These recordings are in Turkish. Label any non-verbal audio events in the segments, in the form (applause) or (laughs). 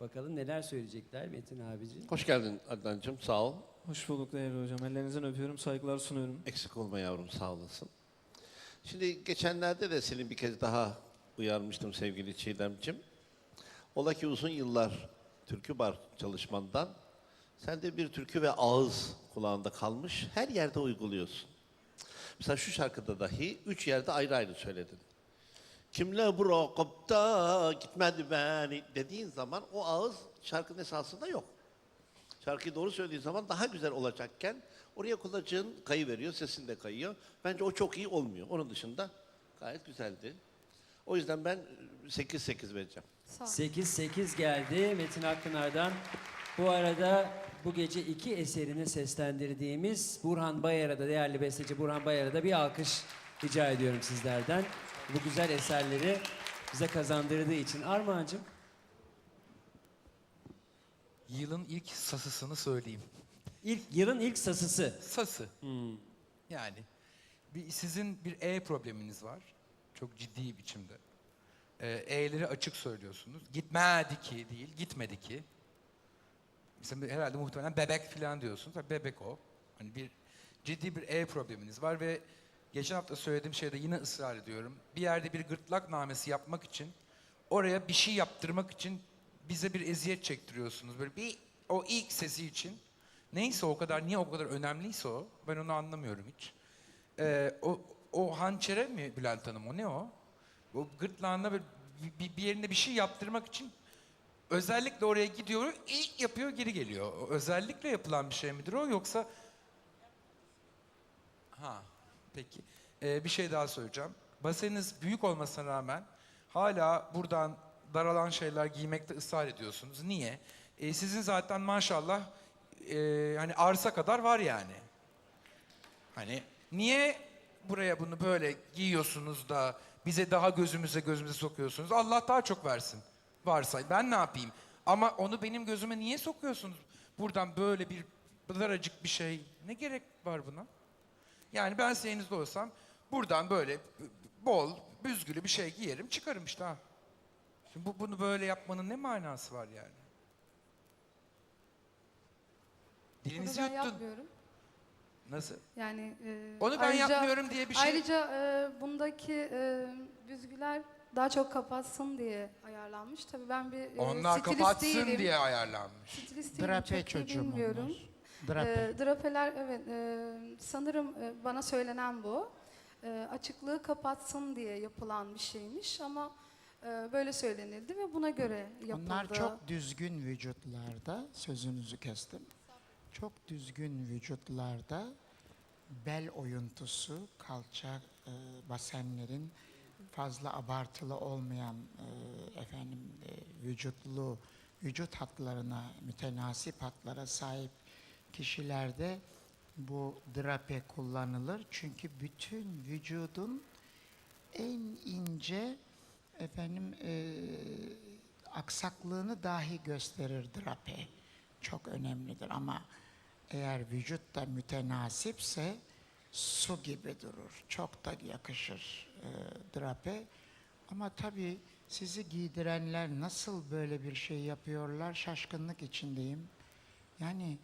Bakalım neler söyleyecekler Metin abici. Hoş geldin Adnancığım, sağ ol. Hoş bulduk değerli hocam. Ellerinizden öpüyorum, saygılar sunuyorum. Eksik olma yavrum, sağ olasın. Şimdi geçenlerde de seni bir kez daha uyarmıştım sevgili Çiğdem'cim. Ola ki uzun yıllar türkü bar çalışmandan sende bir türkü ve ağız kulağında kalmış, her yerde uyguluyorsun. Mesela şu şarkıda dahi üç yerde ayrı ayrı söyledin. Kimle bırakıp da gitmedi beni dediğin zaman o ağız şarkının esasında yok. Şarkıyı doğru söylediğin zaman daha güzel olacakken oraya kulacığın kayı veriyor, sesin de kayıyor. Bence o çok iyi olmuyor. Onun dışında gayet güzeldi. O yüzden ben 8-8 vereceğim. Sağ ol. 8-8 geldi Metin Akpınar'dan. Bu arada bu gece iki eserini seslendirdiğimiz Burhan Bayar'a da değerli besteci Burhan Bayar'a da bir alkış rica ediyorum sizlerden. Bu güzel eserleri bize kazandırdığı için. Armağan'cığım Yılın ilk sasısını söyleyeyim. ilk, yılın ilk sasısı. Sası. Yani bir, sizin bir E probleminiz var. Çok ciddi biçimde. Ee, E'leri açık söylüyorsunuz. Gitmedi ki değil, gitmedi ki. Mesela herhalde muhtemelen bebek falan diyorsunuz. Bebek o. Hani bir ciddi bir E probleminiz var ve geçen hafta söylediğim şeyde yine ısrar ediyorum. Bir yerde bir gırtlak namesi yapmak için oraya bir şey yaptırmak için bize bir eziyet çektiriyorsunuz. Böyle bir o ilk sesi için. Neyse o kadar, niye o kadar önemliyse o. Ben onu anlamıyorum hiç. Ee, o, o hançere mi Bülent Hanım o ne o? O gırtlağına böyle bir, bir yerine bir şey yaptırmak için özellikle oraya gidiyor, ilk yapıyor geri geliyor. Özellikle yapılan bir şey midir o yoksa... Ha, peki. Ee, bir şey daha söyleyeceğim. Baseniniz büyük olmasına rağmen hala buradan daralan şeyler giymekte ısrar ediyorsunuz. Niye? Ee, sizin zaten maşallah e, hani arsa kadar var yani. Hani niye buraya bunu böyle giyiyorsunuz da bize daha gözümüze gözümüze sokuyorsunuz? Allah daha çok versin. Varsa ben ne yapayım? Ama onu benim gözüme niye sokuyorsunuz? Buradan böyle bir daracık bir şey. Ne gerek var buna? Yani ben senin yerinizde olsam buradan böyle bol, büzgülü bir şey giyerim çıkarım işte ha. Şimdi bu, bunu böyle yapmanın ne manası var yani? Bunu Dilinizi ben yuttun. yapmıyorum. Nasıl? Yani e, Onu ben yapmıyorum diye bir şey- Ayrıca e, bundaki e, büzgüler daha çok kapatsın diye ayarlanmış. Tabii ben bir e, Onlar stilist kapatsın değilim. diye ayarlanmış. Stilist değilim, Drape çok iyi çocuğum bilmiyorum. onlar. Drape. E, drapeler evet e, sanırım e, bana söylenen bu. E, açıklığı kapatsın diye yapılan bir şeymiş ama e, böyle söylenildi ve buna göre yapıldı. Onlar çok düzgün vücutlarda, sözünüzü kestim. Çok düzgün vücutlarda bel oyuntusu, kalça e, basenlerin fazla abartılı olmayan e, efendim e, vücutlu vücut hatlarına mütenasip hatlara sahip kişilerde bu drape kullanılır. Çünkü bütün vücudun en ince efendim e, aksaklığını dahi gösterir drape. Çok önemlidir ama eğer vücut da mütenasipse su gibi durur. Çok da yakışır e, drape. Ama tabii sizi giydirenler nasıl böyle bir şey yapıyorlar şaşkınlık içindeyim. Yani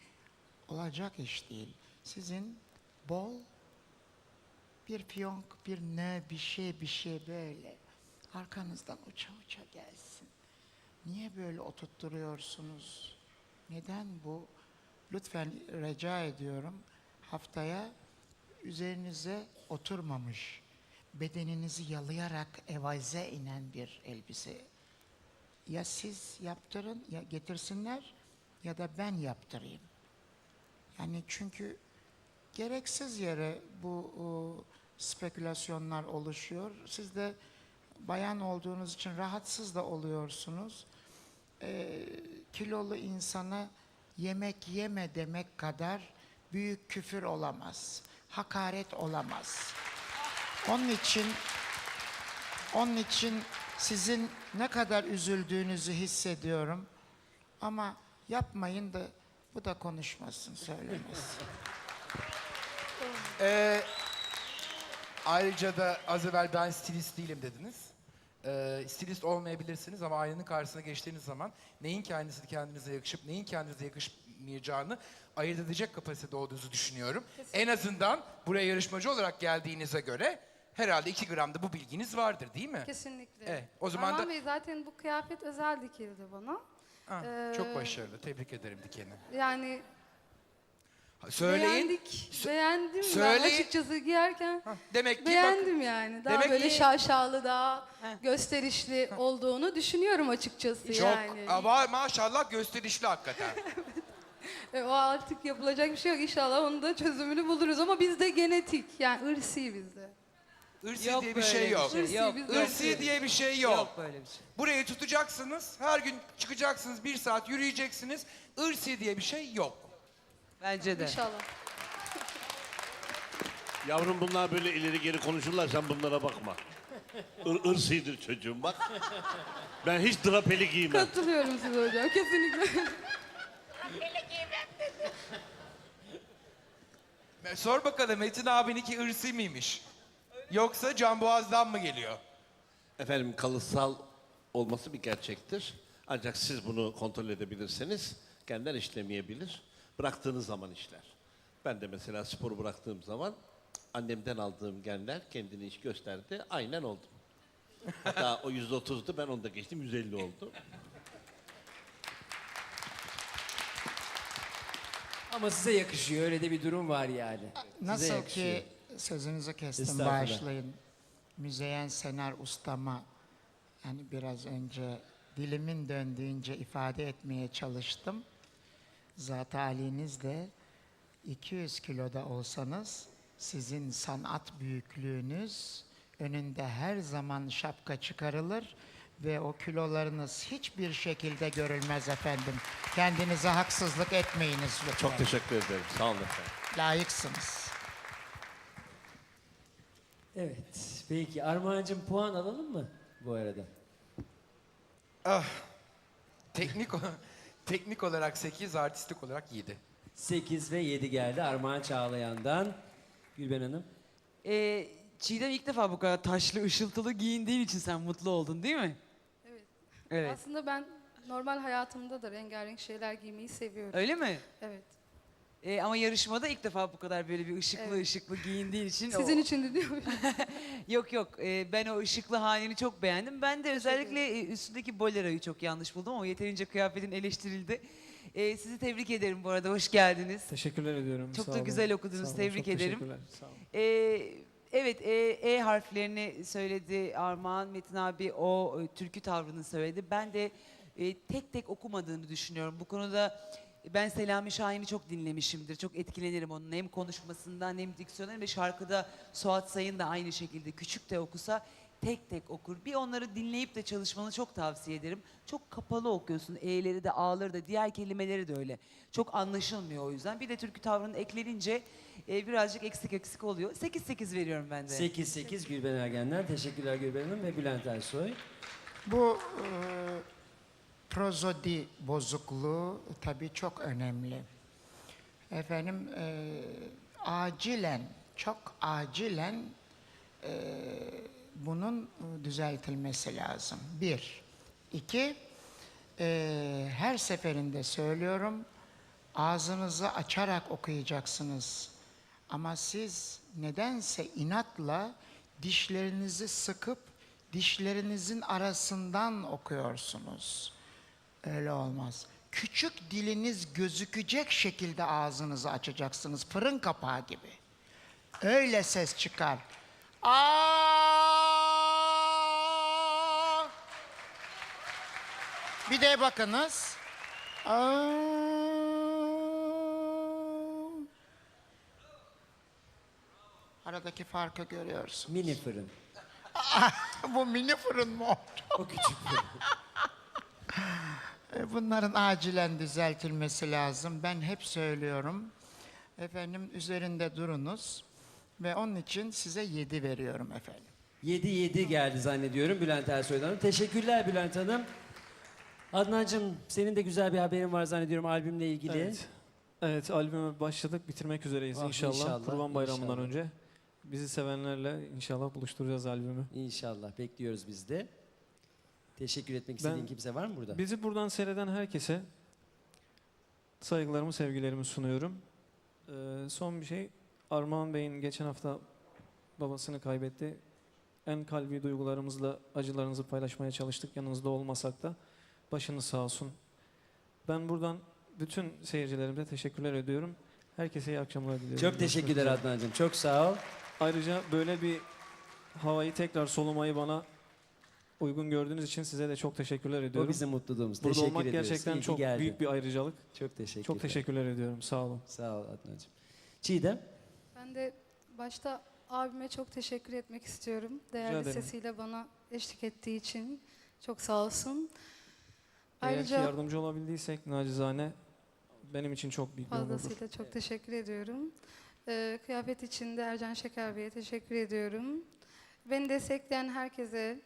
olacak iş değil. Sizin bol bir piyonk, bir ne, bir şey, bir şey böyle arkanızdan uça uça gelsin. Niye böyle oturtturuyorsunuz? Neden bu? Lütfen rica ediyorum haftaya üzerinize oturmamış, bedeninizi yalayarak evaze inen bir elbise. Ya siz yaptırın, ya getirsinler ya da ben yaptırayım. Yani çünkü gereksiz yere bu o, spekülasyonlar oluşuyor. Siz de bayan olduğunuz için rahatsız da oluyorsunuz. Ee, kilolu insana yemek yeme demek kadar büyük küfür olamaz. Hakaret olamaz. Onun için onun için sizin ne kadar üzüldüğünüzü hissediyorum. Ama yapmayın da bu da konuşmasın, söylemesin. Ee, ayrıca da az evvel ben stilist değilim dediniz. e, stilist olmayabilirsiniz ama aynanın karşısına geçtiğiniz zaman neyin kendisi kendinize yakışıp neyin kendinize yakışmayacağını ayırt edecek kapasitede olduğunuzu düşünüyorum. En azından buraya yarışmacı olarak geldiğinize göre herhalde 2 gramda bu bilginiz vardır değil mi? Kesinlikle. Evet, o zaman Armağan da- Bey zaten bu kıyafet özel dikildi bana. Ha, Ee, çok başarılı. Tebrik ederim Diken'i. Yani Ha, Söyleyin. beğendik. Sö- beğendim ben söyleyin. açıkçası giyerken. Ha, demek ki bak, Beğendim yani. Daha Demek böyle ki- şaşalı, daha gösterişli olduğunu düşünüyorum açıkçası çok yani. ama maşallah gösterişli hakikaten. (laughs) E, o artık yapılacak bir şey yok. İnşallah onun da çözümünü buluruz ama bizde genetik yani ırsi bizde. Irsi Yok diye bir böyle şey bir yok. şey. Irsi Yok, bizde. Irsi diye bir şey yok. Yok böyle bir şey. Burayı tutacaksınız, her gün çıkacaksınız, bir saat yürüyeceksiniz. Irsi diye bir şey yok. Bence de. İnşallah. Yavrum bunlar böyle ileri geri konuşurlar sen bunlara bakma. Ir, ırsıydır çocuğum bak. Ben hiç drapeli giymem. Katılıyorum size hocam kesinlikle. Sor bakalım Metin abininki ırsi miymiş? Yoksa Canboğaz'dan mı geliyor? Efendim kalıtsal olması bir gerçektir. Ancak siz bunu kontrol edebilirseniz genler işlemeyebilir. Bıraktığınız zaman işler. Ben de mesela sporu bıraktığım zaman annemden aldığım genler kendini iş gösterdi. Aynen oldum. Hatta o yüzde otuzdu ben onda geçtim 150 oldu. Ama size yakışıyor. Öyle de bir durum var yani. Size Nasıl yakışıyor. ki sözünüzü kestim bağışlayın. Müzeyyen Senar ustama yani biraz önce dilimin döndüğünce ifade etmeye çalıştım. Zat haliniz de 200 kiloda olsanız sizin sanat büyüklüğünüz önünde her zaman şapka çıkarılır ve o kilolarınız hiçbir şekilde görülmez efendim. Kendinize haksızlık etmeyiniz lütfen. Çok teşekkür ederim. Sağ olun efendim. Layıksınız. Evet. Peki Armağan'cığım puan alalım mı bu arada? Teknik o- (laughs) teknik olarak 8, artistik olarak 7. 8 ve 7 geldi Armağan Çağlayan'dan. Gülben Hanım. Ee, Çiğdem ilk defa bu kadar taşlı, ışıltılı giyindiğin için sen mutlu oldun değil mi? Evet. Evet. Aslında ben normal hayatımda da rengarenk şeyler giymeyi seviyorum. Öyle mi? Evet. Ee, ama yarışmada ilk defa bu kadar böyle bir ışıklı Evet. ışıklı giyindiğin için. Sizin o- için de diyorum. (laughs) Yok yok Ee, ben o ışıklı halini çok beğendim. Ben de özellikle e, üstündeki boleroyu çok yanlış buldum ama yeterince kıyafetin eleştirildi. Ee, sizi tebrik ederim bu arada hoş geldiniz. Teşekkürler ediyorum. Çok sağ da olun. güzel okudunuz, Sağ olun, tebrik çok ederim. teşekkürler, Sağ olun. Ee, evet, e, E harflerini söyledi Armağan, Metin abi o e, türkü tavrını söyledi. Ben de e, tek tek okumadığını düşünüyorum. Bu konuda ben Selami Şahin'i çok dinlemişimdir. Çok etkilenirim onun hem konuşmasından hem diksiyonundan ve şarkıda Suat Sayın da aynı şekilde küçük de okusa tek tek okur. Bir onları dinleyip de çalışmanı çok tavsiye ederim. Çok kapalı okuyorsun. E'leri de A'ları da diğer kelimeleri de öyle. Çok anlaşılmıyor o yüzden. Bir de türkü tavrının eklenince e, birazcık eksik eksik oluyor. 8-8 veriyorum ben de. 8-8 Gülben Ergen'den. Teşekkürler Gülben Hanım ve Bülent Ersoy. Bu e, prozodi bozukluğu tabii çok önemli. Efendim e, acilen, çok acilen e, bunun e, düzeltilmesi lazım. Bir. İki, e, her seferinde söylüyorum, ağzınızı açarak okuyacaksınız. Ama siz nedense inatla dişlerinizi sıkıp dişlerinizin arasından okuyorsunuz. Öyle olmaz. Küçük diliniz gözükecek şekilde ağzınızı açacaksınız. Fırın kapağı gibi. Öyle ses çıkar. Aa! Bir de bakınız. Aa! Aradaki farkı görüyorsun. Mini fırın. (laughs) Bu mini fırın mı oldu? O küçük fırın. (laughs) E, Bunların acilen düzeltilmesi lazım. Ben hep söylüyorum. Efendim üzerinde durunuz. Ve onun için size 7 veriyorum efendim. 7-7 geldi zannediyorum Bülent Ersoy'dan. Teşekkürler Bülent Hanım. Adnancığım senin de güzel bir haberin var zannediyorum albümle ilgili. Evet. Evet albüme başladık bitirmek üzereyiz Ah, inşallah. inşallah, Kurban Bayramı'ndan inşallah. önce. Bizi sevenlerle inşallah buluşturacağız albümü. İnşallah bekliyoruz biz de. Teşekkür etmek istediğin Ben- kimse var mı burada? Bizi buradan seyreden herkese saygılarımı, sevgilerimi sunuyorum. Ee, son bir şey, Armağan Bey'in geçen hafta babasını kaybetti. En kalbi duygularımızla acılarınızı paylaşmaya çalıştık yanınızda olmasak da. Başınız sağ olsun. Ben buradan bütün seyircilerimize teşekkürler ediyorum. Herkese iyi akşamlar diliyorum. Çok Görüşmek teşekkürler üzere. Adnan'cığım. Çok sağ ol. Ayrıca böyle bir havayı tekrar solumayı bana uygun gördüğünüz için size de çok teşekkürler O ediyorum. bizim mutluluğumuz. Burada teşekkür olmak ediyoruz. gerçekten İyi çok geldin. büyük bir ayrıcalık. Çok teşekkür Çok teşekkürler ediyorum. Sağ olun. Sağ ol Adnan'cığım. Çiğdem. Ben de başta abime çok teşekkür etmek istiyorum. Değerli ederim. sesiyle bana eşlik ettiği için. Çok sağ olsun. Eğer ki Ayrıca yardımcı olabildiysek nacizane benim için çok büyük bir onurdur. fazlasıyla çok teşekkür ediyorum. Ee, kıyafet için de Ercan Şeker Bey'e teşekkür ediyorum. Beni destekleyen herkese,